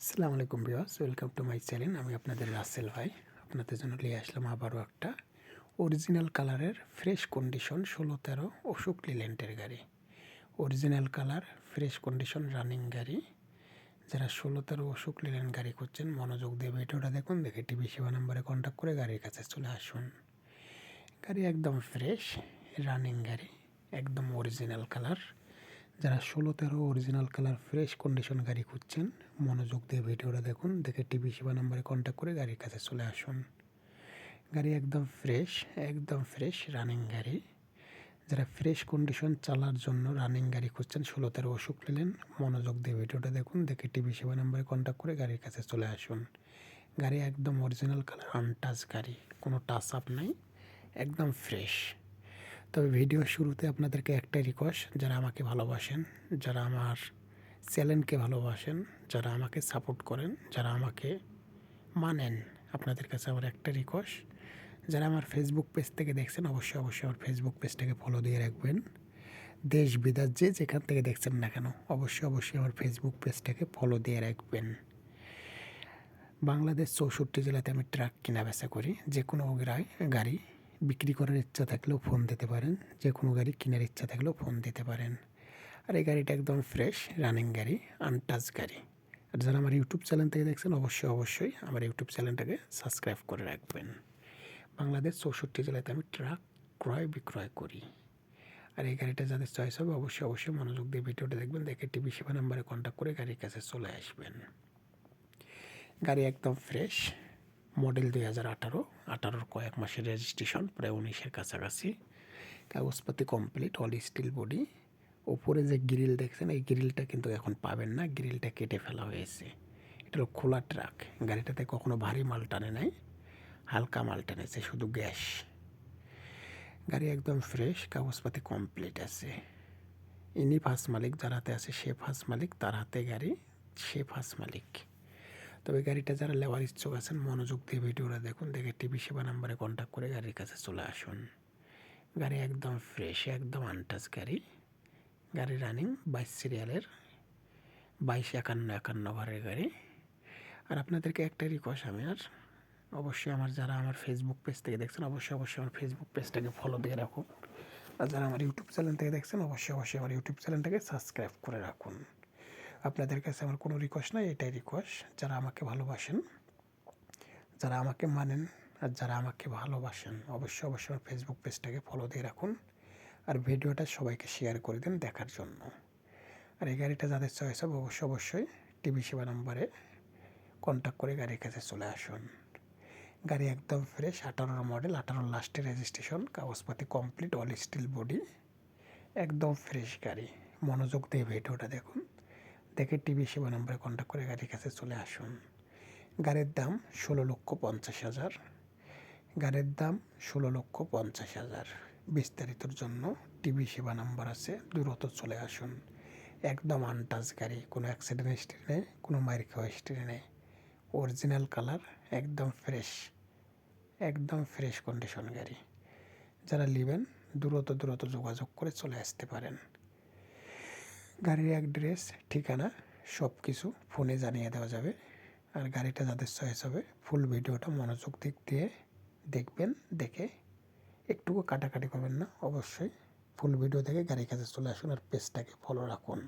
আসসালামু আলাইকুম বিয়াস ওয়েলকাম টু মাই চ্যানেল। আমি আপনাদের রাসেল ভাই। আপনাদের জন্য নিয়ে আসলাম আবারও একটা অরিজিনাল কালারের ফ্রেশ কন্ডিশন ষোলো তেরো অশোক লিল্যান্ডের গাড়ি। Original colour, fresh condition, running গাড়ি। যারা ষোলো তেরো অশোক লিল্যান্ড গাড়ি করছেন মনোযোগ দিয়ে ভিডিওটা দেখুন, দেখে টিভি সেবা নাম্বারে কন্ট্যাক্ট করে গাড়ির কাছে চলে আসুন। গাড়ি একদম ফ্রেশ রানিং গাড়ি, একদম অরিজিনাল কালার। যারা ষোলো, তেরো অরিজিনাল কালার ফ্রেশ কন্ডিশন গাড়ি খুঁজছেন, মনোযোগ দিয়ে ভিডিওটা দেখুন, দেখে টিভি সেবা নাম্বারে কন্ট্যাক্ট করে গাড়ির কাছে চলে আসুন। গাড়ি একদম ফ্রেশ একদম ফ্রেশ রানিং গাড়ি। যারা ফ্রেশ কন্ডিশন চালার জন্য রানিং গাড়ি খুঁজছেন, ষোলো, তেরো অসুখ নিলেন, মনোযোগ দিয়ে ভিডিওটা দেখুন, দেখে টিভি সেবা নাম্বারে কন্ট্যাক্ট করে গাড়ির কাছে চলে আসুন। গাড়ি একদম অরিজিনাল কালার আনটাচ গাড়ি, কোনো টাচ আপ নাই, একদম ফ্রেশ তবে ভিডিও শুরুতে আপনাদেরকে একটাই রিকোয়েস্ট যারা আমাকে ভালোবাসেন, যারা আমার চ্যানেলকে ভালোবাসেন, যারা আমাকে সাপোর্ট করেন, যারা আমাকে মানেন, আপনাদের কাছে আমার একটা রিকোয়েস্ট যারা আমার ফেসবুক পেজ থেকে দেখছেন, অবশ্যই অবশ্যই আমার ফেসবুক পেজটাকে ফলো দিয়ে রাখবেন। দেশ, বিদেশ, যে যেখান থেকে দেখছেন না কেন, অবশ্যই অবশ্যই আমার ফেসবুক পেজটাকে ফলো দিয়ে রাখবেন। বাংলাদেশ চৌষট্টি জেলাতে আমি ট্রাক কেনা বেচা করি যে কোনো গাড়ি। বিক্রি করার ইচ্ছা থাকলেও ফোন দিতে পারেন। যে কোনো গাড়ি কেনার ইচ্ছা থাকলেও ফোন দিতে পারেন। আর এই গাড়িটা একদম ফ্রেশ রানিং গাড়ি আনটাচ গাড়ি। আর যারা আমার ইউটিউব চ্যানেল থেকে দেখছেন, অবশ্যই অবশ্যই আমার ইউটিউব চ্যানেলটাকে সাবস্ক্রাইব করে রাখবেন। বাংলাদেশ চৌষট্টি জেলাতে আমি ট্রাক ক্রয় বিক্রয় করি। আর এই গাড়িটা যাদের চয়েস হবে, অবশ্যই অবশ্যই মনোযোগ দিয়ে ভিডিওটা দেখবেন, দেখে টিভি সেবা নাম্বারে কন্ট্যাক্ট করে গাড়ির কাছে চলে আসবেন। গাড়ি একদম ফ্রেশ মডেল দুই হাজার আঠারো, আঠারোর কয়েক মাসের রেজিস্ট্রেশন প্রায় উনিশের কাছাকাছি। কাগজপাতি কমপ্লিট অল স্টিল বডি ওপরে যে গ্রিল দেখছেন, এই গ্রিলটা কিন্তু এখন পাবেন না। গ্রিলটা কেটে ফেলা হয়েছে। এটা হলো খোলা ট্রাক গাড়িটাতে কখনো ভারী মাল টানে নাই। হালকা মাল টানেছে, শুধু গ্যাস। গাড়ি একদম ফ্রেশ কাগজপাতি কমপ্লিট আছে। ইনি ফার্স্ট মালিক, যার হাতে আছে সে ফার্স্ট মালিক, তার হাতে গাড়ি, সে ফার্স্ট মালিক। তবে গাড়িটা যারা লেওয়ার ইচ্ছুক আছেন, মনোযোগ দিয়ে ভিডিওটা দেখুন। দেখে টিভি সেবা নাম্বারে কন্ট্যাক্ট করে গাড়ির কাছে চলে আসুন। গাড়ি একদম ফ্রেশ একদম আনটাচ গাড়ি। গাড়ি রানিং বাইশ সিরিয়ালের বাইশ একান্ন একান্ন ঘরের গাড়ি। আর আপনাদেরকে একটা রিকোয়েস্ট আমি, আর অবশ্যই আমার যারা আমার ফেসবুক পেজ থেকে দেখছেন, অবশ্যই অবশ্যই আমার ফেসবুক পেজটাকে ফলো দিয়ে রাখুন। আর যারা আমার ইউটিউব চ্যানেল থেকে দেখছেন, অবশ্যই অবশ্যই আমার ইউটিউব চ্যানেলটাকে সাবস্ক্রাইব করে রাখুন। আপনাদের কাছে আমার কোনো রিকোয়েস্ট নাই, এটাই রিকোয়েস্ট যারা আমাকে ভালোবাসেন, যারা আমাকে মানেন আর যারা আমাকে ভালোবাসেন, অবশ্যই অবশ্যই আমার ফেসবুক পেজটাকে ফলো দিয়ে রাখুন আর ভিডিওটা সবাইকে শেয়ার করে দিন দেখার জন্য। আর এই গাড়িটা যাদের চয়েস হবে, অবশ্যই অবশ্যই টিভি সেবা নাম্বারে কন্ট্যাক্ট করে গাড়ির কাছে চলে আসুন। গাড়ি একদম ফ্রেশ আঠারোর মডেল আঠারোর লাস্টে রেজিস্ট্রেশন কাগজপাতি কমপ্লিট অল স্টিল বডি একদম ফ্রেশ গাড়ি। মনোযোগ দিয়ে ভিডিওটা দেখুন। দেখে টিভি সেবা নম্বরে কন্ট্যাক্ট করে গাড়ির কাছে চলে আসুন। গাড়ির দাম ষোলো লক্ষ পঞ্চাশ হাজার। গাড়ির দাম ষোলো লক্ষ পঞ্চাশ হাজার। বিস্তারিতর জন্য টিভি সেবা নাম্বার আছে, দ্রুত চলে আসুন। একদম আনটাচ গাড়ি, কোনো অ্যাক্সিডেন্ট হিস্ট্রি নেই, কোনো খাওয়া হিস্ট্রি নেই। অরিজিনাল কালার একদম ফ্রেশ একদম ফ্রেশ কন্ডিশন গাড়ি। যারা নেবেন, দ্রুত দ্রুত যোগাযোগ করে চলে আসতে পারেন। গাড়ির অ্যাড্রেস, ঠিকানা সব কিছু ফোনে জানিয়ে দেওয়া যাবে। আর গাড়িটা যাদের চয়েস হবে ফুল ভিডিওটা মনোযোগ দিক দিয়ে দেখবেন, দেখে একটুকু কাটাকাটি করবেন না। অবশ্যই ফুল ভিডিও দেখে গাড়ির কাছে চলে আসুন আর পেজটাকে ফলো রাখুন।